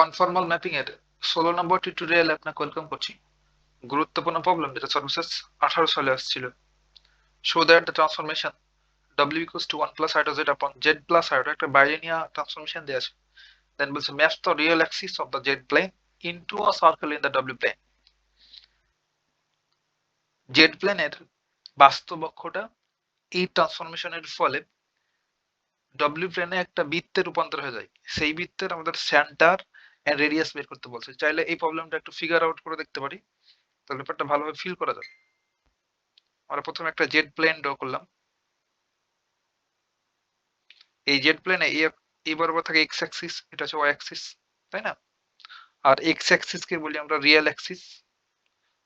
Conformal mapping এর ষোলো নম্বর টিউটোরিয়ালে আপনাকে ওয়েলকাম করছি। গুরুত্বপূর্ণ প্রবলেম যেটা সর্বশেষ আঠারো সালে আসছিল। Show that the transformation equals to 1 plus iota z upon z plus iota একটা বাইরেনিয়া ট্রান্সফরমেশন দেয়া আছে। দেন বলছে map the real axis of the z plane into a circle in the w plane Z প্লেনের বাস্তব অক্ষটা এই ট্রান্সফরমেশনের ফলে W প্লেনে একটা বৃত্তে রূপান্তর হয়ে যায়। সেই বৃত্তের আমাদের সেন্টার এন্ড রেডিয়াস বের করতে বলছে। চাইলে এই প্রবলেমটা একটু ফিগার আউট করে দেখতে পারি। তাহলে ব্যাপারটা ভালোভাবে ফিল করা যাবে। আমরা প্রথমে একটা জেড প্লেন ড্র করলাম। এই জেড প্লেনে এই বরাবর থাকে এক্স অ্যাক্সিস এটা হচ্ছে ওয়াই অ্যাক্সিস তাই না? আর এক্স অ্যাক্সিস কে বলি আমরা রিয়েল অ্যাক্সিস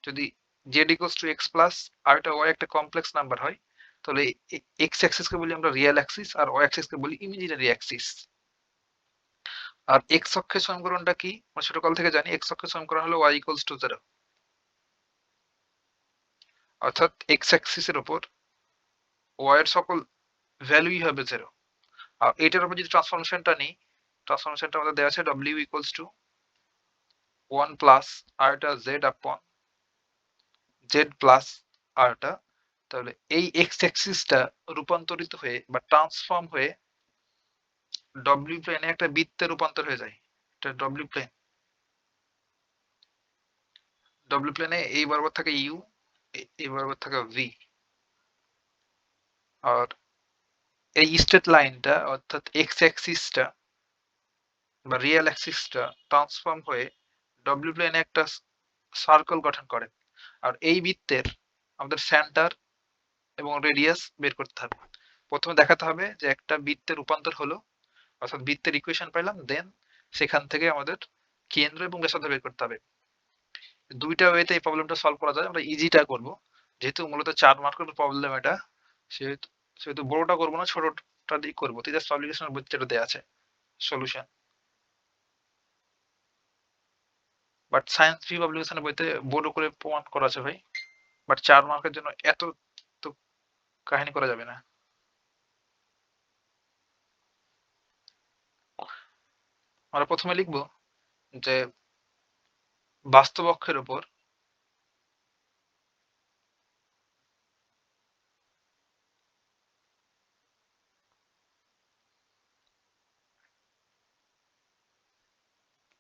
যদি Z equals to X plus আর এটা ওয়াই একটা কমপ্লেক্স নাম্বার হয়, তাহলে এক্স অ্যাক্সিস কে বলি আমরা রিয়েল অ্যাক্সিস আর ওয়াই অ্যাক্সিস কে বলি ইমাজিনারি অ্যাক্সিস আর এক্স অক্ষের সমীকরণটা কি? আমরা ছোটকাল থেকে জানি এক্স অক্ষের সমীকরণ হলো ওয়াই ইকুয়ালস টু জিরো অর্থাৎ এক্স অ্যাক্সিস এর উপর ওয়াই এর সকল ভ্যালুই হবে জিরো আর এটার উপর যদি ট্রান্সফরমেশনটা নিই ট্রান্সফরমেশনটা আমাদের দেওয়া আছে W equals to one plus আরটা জেড আপন জেড প্লাস আরটা তাহলে এই এক্স অ্যাক্সিসটা রূপান্তরিত হয়ে বা ট্রান্সফর্ম হয়ে ডব্লিউ প্লেনে একটা বৃত্তে রূপান্তর হয়ে যায়। এটা ডব্লিউ প্লেন ডব্লিউ প্লেনে এই বরাবর থাকে ইউ এই বরাবর থাকে ভি আর এই স্ট্রেট লাইনটা অর্থাৎ এক্স অ্যাক্সিসটা বা রিয়েল অ্যাক্সিসটা ট্রান্সফর্ম হয়ে ডব্লিউ প্লেনে একটা সার্কেল গঠন করে। আর এই বৃত্তের আমাদের সেন্টার এবং রেডিয়াস বের করতে হবে। প্রথমে দেখাতে হবে যে একটা বৃত্তের রূপান্তর হলো অর্থাৎ বৃত্তের ইকুয়েশন পাইলাম দেন সেখান থেকে আমাদের কেন্দ্র এবং ব্যাসার্ধ বের করতে হবে। দুইটা ওয়েতে এই প্রবলেমটা সলভ করা যায়, আমরা ইজিটা করব। যেহেতু মূলত চার মার্কের প্রবলেম এটা, সেহেতু সেহেতু বড়টা করব না, ছোটটা দিয়ে করব। তো জাস্ট সলিউশনের বইতে যেটা দেওয়া আছে সলিউশন বাট সায়েন্স ফি পাবলিকেশনের বইতে বড় করে প্রমাণ করা আছে ভাই। বাট চার মার্কের জন্য এত তো কাহিনী করা যাবে না। আমরা প্রথমে লিখব যে বাস্তব অক্ষের উপর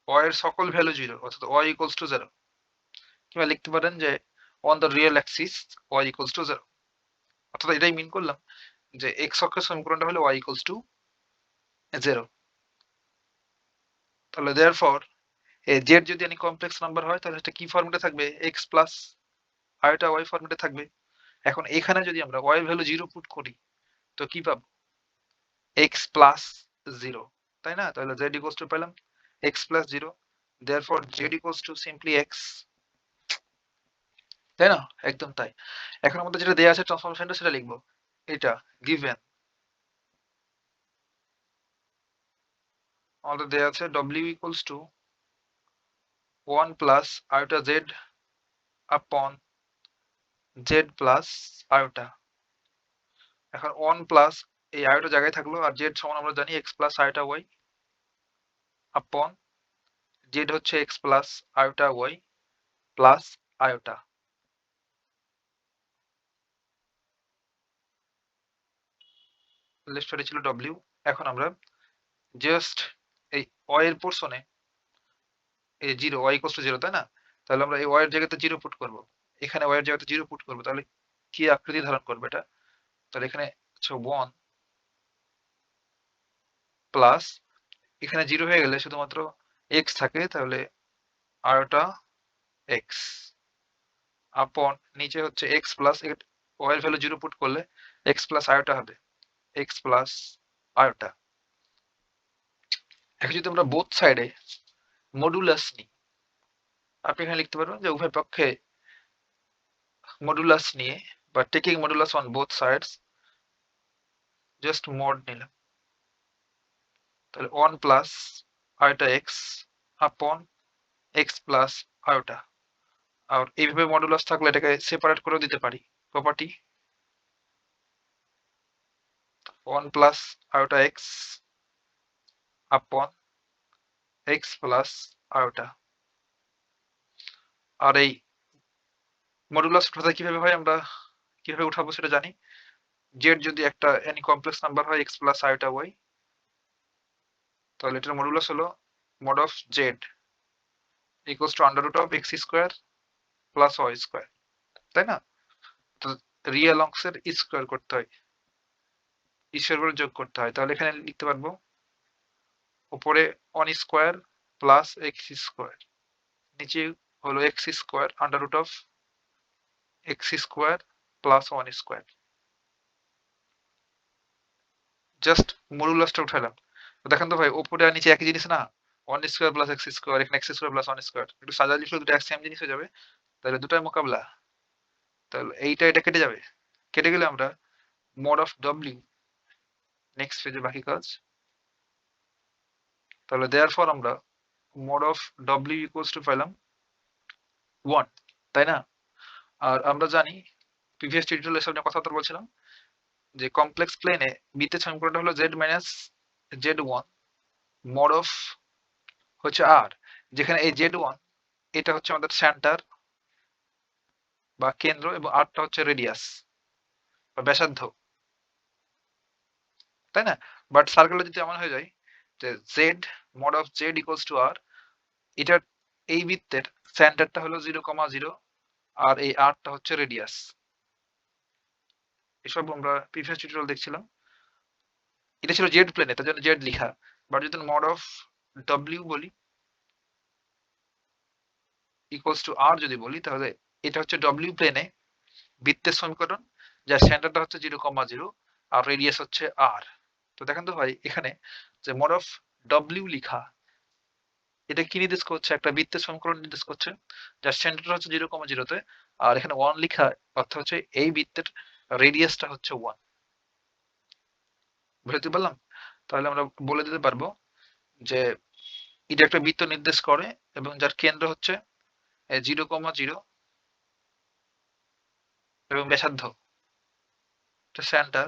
y এর সকল ভ্যালু জিরো অর্থাৎ y ইকুয়ালস টু জিরো কিংবা লিখতে পারেন যে on the real axis y equals to zero অর্থাৎ এটাই মিন করলাম যে x অক্ষের সমীকরণটা হলো y ইকুয়ালস টু জিরো তাহলে দেয়ার ফর জেড যদি এনি কমপ্লেক্স নাম্বার হয়, তাহলে এটা কি ফর্মেটে থাকবে? x প্লাস আর এটা y ফর্মেটে থাকবে। এখন এখানে যদি আমরা y ভ্যালু জিরো পুট করি, তো কি পাবো? x প্লাস জিরো তাই না? তাহলে z ইকুয়ালস টু পেলাম x plus 0 therefore z equals to simply x, তাই না? একদম তাই। এখন আমাদের যেটা দেয়া আছে ট্রান্সফরমেশনটা সেটা লিখব। এটা given আমাদের দেয়া আছে, w equals to 1 plus iota z upon z plus iota. এখন 1 plus এই iota জায়গায় থাকল আর z সমান আমরা জানি X plus iota Y upon Z হচ্ছে X plus iota Y plus iota left ছিল ডব্লিউ এখন আমরা জাস্ট এই এর পোর্শনে এই zero Y equals to zero তাই না? তাহলে আমরা এই ওয়াই এর জায়গাতে জিরো পুট করব। এখানে ওয়াই এর জায়গাতে জিরো পুট করব, তাহলে কি আকৃতি ধারণ করবে এটা? তাহলে এখানে ওয়ান প্লাস এখানে জিরো হয়ে গেলে শুধুমাত্র এক্স থাকে, তাহলে আয়োটা এক্স আপন নিচে হচ্ছে x plus y value zero put করলে এক্স প্লাস আয়োটা হবে। এক্স প্লাস আয়োটা এখন যদি আমরা বোথ সাইডে মডুলাস নিই, আপনি এখানে লিখতে পারবেন যে উভয় পক্ষে মডুলাস নিয়ে বা taking modulus on both sides just mod নিলাম। তাহলে one plus iota X upon X plus iota আর এইভাবে মডুলাস থাকলে এটাকে সেপারেট করে দিতে পারি property one plus iota X upon X plus iota আর এই মডুলাস উঠাতে কীভাবে হয় আমরা কীভাবে উঠাবো সেটা জানি। জেড যদি একটা এনি কমপ্লেক্স নাম্বার হয় এক্স প্লাস আয়োটা ওয়াই তাহলে এটার মডুলাস হলো mod of z equals to under root of x square plus y square তাই না? তো রিয়েল অংশের স্কোয়ার করতে হয় ঈশ্বর করে যোগ করতে হয়। তাহলে এখানে লিখতে পারব উপরে one square plus x square নিচে হলো x square under root of x square plus one square just মডুলাসটা উঠালাম। দেখেন তো ভাই, উপরে আর নিচে একই জিনিস না? One square plus X square এখানে X square plus one square একটু সাজা লিখলে দুটো এক সেম জিনিস হয়ে যাবে, তাহলে দুটাই মোকাবলা। তাহলে এইটা এটা কেটে যাবে। কেটে গেলে আমরা মোড অফ ডব্লিউ নেক্সট পেজে বাকি কাজ তাহলে দেয়ার ফর আমরা mod of W equals to পেলাম ওয়ান তাই না? আর আমরা জানি প্রিভিয়াস টিউটোরিয়াল এসব নিয়ে কথাবার্তা বলছিলাম, যে কমপ্লেক্স প্লেনে বিতে সমীকরণটা হলো Z minus Z one mod of হচ্ছে আর যেখানে এই জেড ওয়ান এটা হচ্ছে আমাদের সেন্টার বা কেন্দ্র এবং আরটা হচ্ছে রেডিয়াস বা ব্যাসার্ধ, তাই না? বাট সার্কেলটা যদি এমন হয়ে যায় Z mod of Z equals to R এটার এই বৃত্তের সেন্টারটা হলো জিরো কমা জিরো আর এই আরটা হচ্ছে রেডিয়াস এসব আমরা প্রিভিয়াস টিউটোরিয়াল দেখছিলাম। এটা ছিল জেড প্লেনে তার জন্য জেড লিখা। বাট যদি মড অফ ডব্লিউ বলি ইকুয়ালস টু আর যদি বলি, তাহলে এটা হচ্ছে ডব্লিউ প্লেনে বৃত্তের সমীকরণ, যার সেন্টারটা হচ্ছে জিরো কমা জিরো আর রেডিয়াস হচ্ছে আর তো দেখেন তো ভাই, এখানে যে মোড অফ ডব্লিউ লিখা। এটা কি নির্দেশ করছে? একটা বৃত্তের সমীকরণ নির্দেশ করছে, যার সেন্টারটা হচ্ছে জিরো কমা জিরোতে আর এখানে ওয়ান লিখা, অর্থ হচ্ছে এই বৃত্তের রেডিয়াসটা হচ্ছে ওয়ান বুঝতে পারলাম? তাহলে আমরা বলে দিতে পারব যে এটা একটা বৃত্ত নির্দেশ করে এবং যার কেন্দ্র হচ্ছে জিরো কমা জিরো এবং ব্যাসার্ধ। সেন্টার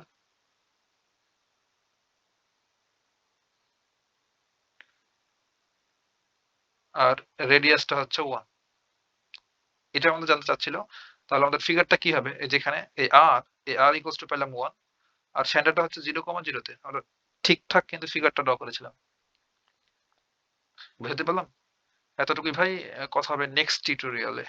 আর রেডিয়াসটা হচ্ছে ওয়ান এটা আমাদের জানতে চাচ্ছিল, তাহলে আমাদের ফিগারটা কি হবে? যেখানে এই আর এই আর ইকোয়াল টু পেলাম ওয়ান আর সেন্টারটা হচ্ছে জিরো কমা জিরোতে আমরা ঠিকঠাক কিন্তু ফিগারটা ড্র করেছিলাম। বুঝতে পারলাম? এতটুকুই ভাই কথা হবে নেক্সট টিউটোরিয়ালে